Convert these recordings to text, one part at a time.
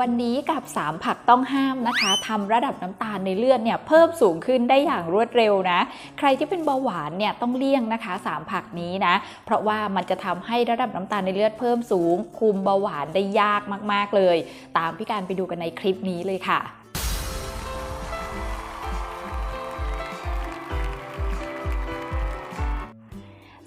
วันนี้กับ 3 ผักต้องห้ามนะคะทำระดับน้ำตาลในเลือดเนี่ยเพิ่มสูงขึ้นได้อย่างรวดเร็วนะ ใครที่เป็นเบาหวานเนี่ยต้องเลี่ยงนะคะ 3 ผักนี้นะ เพราะว่ามันจะทำให้ระดับน้ำตาลในเลือดเพิ่มสูง คุมเบาหวานได้ยากมาก ๆเลย ตามพี่การไปดูกันในคลิปนี้เลยค่ะ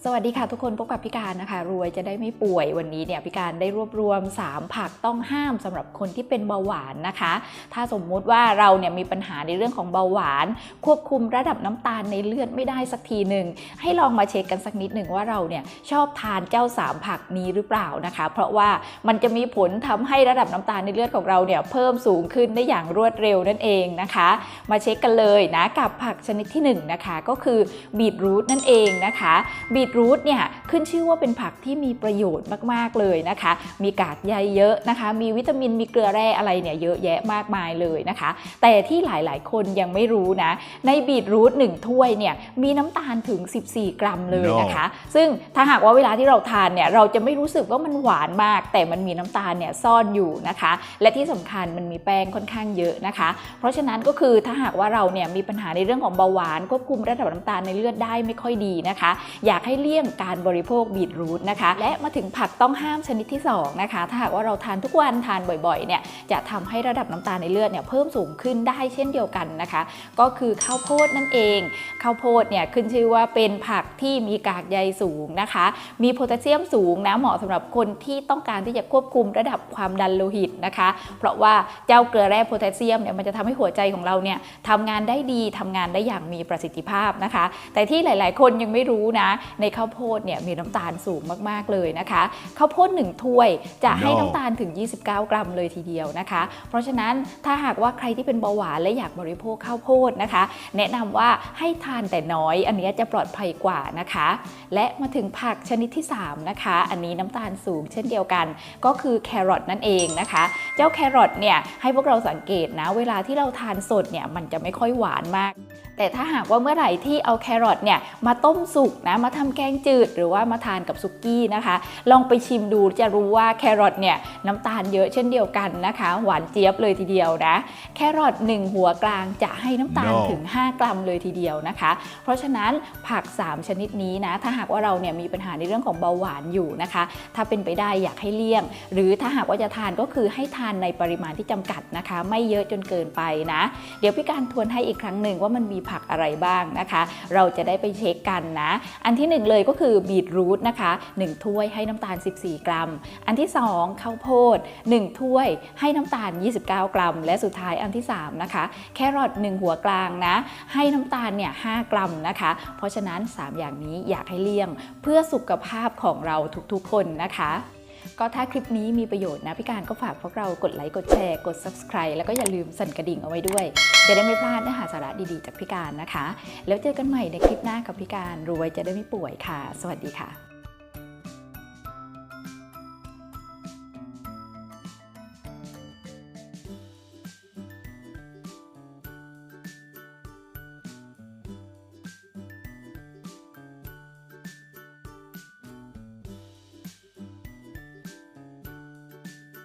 สวัสดีค่ะทุกคนพบกับพี่การนะคะ รวยจะได้ไม่ป่วยวันนี้เนี่ยพี่การได้รวบรวม 3 ผักต้องห้ามสำหรับคนที่เป็นเบาหวานนะคะ ถ้าสมมุติว่าเราเนี่ยมีปัญหาในเรื่องของเบาหวาน ควบคุมระดับน้ำตาลในเลือดไม่ได้สักทีหนึ่งให้ลองมาเช็คกันสักนิดหนึ่งว่าเราเนี่ยชอบทานเจ้า 3 ผักนี้หรือเปล่านะคะ เพราะว่ามันจะมีผลทำให้ระดับน้ำตาลในเลือดของเราเนี่ยเพิ่มสูงขึ้นได้อย่างรวดเร็วนั่นเองนะคะ มาเช็คกันเลยนะกับผักชนิดที่หนึ่งนะคะก็คือบีทรูทนั่นเองนะคะบีทรูทเนี่ยขึ้นชื่อว่าเป็นผักที่มีประโยชน์มากๆเลยนะคะ มีกากใยเยอะนะคะ มีวิตามินมีเกลือแร่อะไรเนี่ยเยอะแยะมากมายเลยนะคะ แต่ที่หลายๆ คนยังไม่รู้นะ ในบีทรูท1ถ้วยเนี่ยมีน้ำตาลถึง 14 กรัมเลยนะคะ ซึ่งถ้าหากว่าเวลาที่เราทานเนี่ยเราจะไม่รู้สึกว่ามันหวานมาก แต่มันมีน้ำตาลเนี่ยซ่อนอยู่นะคะ และที่สำคัญมันมีแป้งค่อนข้างเยอะนะคะ เพราะฉะนั้นก็คือถ้าหากว่าเราเนี่ยมีปัญหาในเรื่องของเบาหวานควบคุมระดับน้ำตาลในเลือดได้ไม่ค่อยดีนะคะ อยากให้เลี่ยงการบริโภคบีทรูทนะคะ และมาถึงผักต้องห้ามชนิดที่2นะคะถ้าหากว่าเราทานทุกวันทานบ่อยๆเนี่ยจะทำให้ระดับน้ำตาลในเลือดเนี่ยเพิ่มสูงขึ้นได้เช่นเดียวกันนะคะ ก็คือข้าวโพดนั่นเอง ข้าวโพดเนี่ยขึ้นชื่อว่าเป็นผักที่มีกากใยสูงนะคะ มีโพแทสเซียมสูงนะเหมาะสำหรับคนที่ต้องการที่จะควบคุมระดับความดันโลหิตนะคะ เพราะว่าเจ้าเกลือแร่โพแทสเซียมเนี่ยมันจะทำให้หัวใจของเราเนี่ยทำงานได้ดีทำงานได้อย่างมีประสิทธิภาพนะคะ แต่ที่หลาย ๆ คนยังไม่รู้นะในข้าวโพดเนี่ยมีน้ำตาลสูงมากๆเลยนะคะข้าวโพด1ถ้วยจะให้น้ำตาลถึง 29 กรัมเลยทีเดียวนะคะ เพราะฉะนั้นถ้าหากว่าใครที่เป็นเบาหวานและอยากบริโภคข้าวโพดนะคะ แนะนำว่าให้ทานแต่น้อย อันนี้จะปลอดภัยกว่านะคะ และมาถึงผักชนิดที่ 3 นะคะ อันนี้น้ำตาลสูงเช่นเดียวกัน ก็คือแครอทนั่นเองนะคะ เจ้าแครอทเนี่ยให้พวกเราสังเกตนะ เวลาที่เราทานสดเนี่ยมันจะไม่ค่อยหวานมาก แต่ถ้าหากว่าเมื่อไหร่ที่เอาแครอทเนี่ยมาต้มสุกนะมาทำแกงจืดหรือว่ามาทานกับซุกี้นะคะ ลองไปชิมดูจะรู้ว่าแครอทเนี่ยน้ำตาลเยอะเช่นเดียวกันนะคะ หวานเจี๊ยบเลยทีเดียวนะแครอท1หัวกลางจะให้น้ำตาล No ถึง 5 กรัมเลยทีเดียวนะคะ เพราะฉะนั้นผัก 3 ชนิดนี้นะถ้าหากว่าเราเนี่ยมีปัญหาในเรื่องของเบาหวานอยู่นะคะ ถ้าเป็นไปได้อยากให้เลี่ยง หรือถ้าหากว่าจะทานก็คือให้ทานในปริมาณที่จำกัดนะคะ ไม่เยอะจนเกินไปนะ เดี๋ยวพี่การทวนให้อีกครั้งหนึ่งว่ามันมีผักอะไรบ้างนะคะ เราจะได้ไปเช็คกันนะ อันที่หนึ่งเลยก็คือบีทรูทนะคะ 1 ถ้วยให้น้ำตาล 14 กรัม อันที่ 2 ข้าวโพด 1 ถ้วยให้น้ำตาล 29 กรัม และสุดท้ายอันที่ 3 นะคะ แครอท1หัวกลางนะ ให้น้ำตาลเนี่ย5กรัมนะคะ เพราะฉะนั้น 3 อย่างนี้อยากให้เลี่ยง เพื่อสุขภาพของเราทุกๆคนนะคะ ก็ถ้าคลิปนี้มีประโยชน์นะพี่การก็ฝากพวกเรากดไลค์กดแชร์กด subscribe แล้วก็อย่าลืมสั่นกระดิ่งเอาไว้ด้วย จะได้ไม่พลาดเนื้อหาสาระดีๆ จากพี่การนะคะ แล้วเจอกันใหม่ในคลิปหน้ากับพี่การรวยจะได้ไม่ป่วยค่ะ สวัสดีค่ะ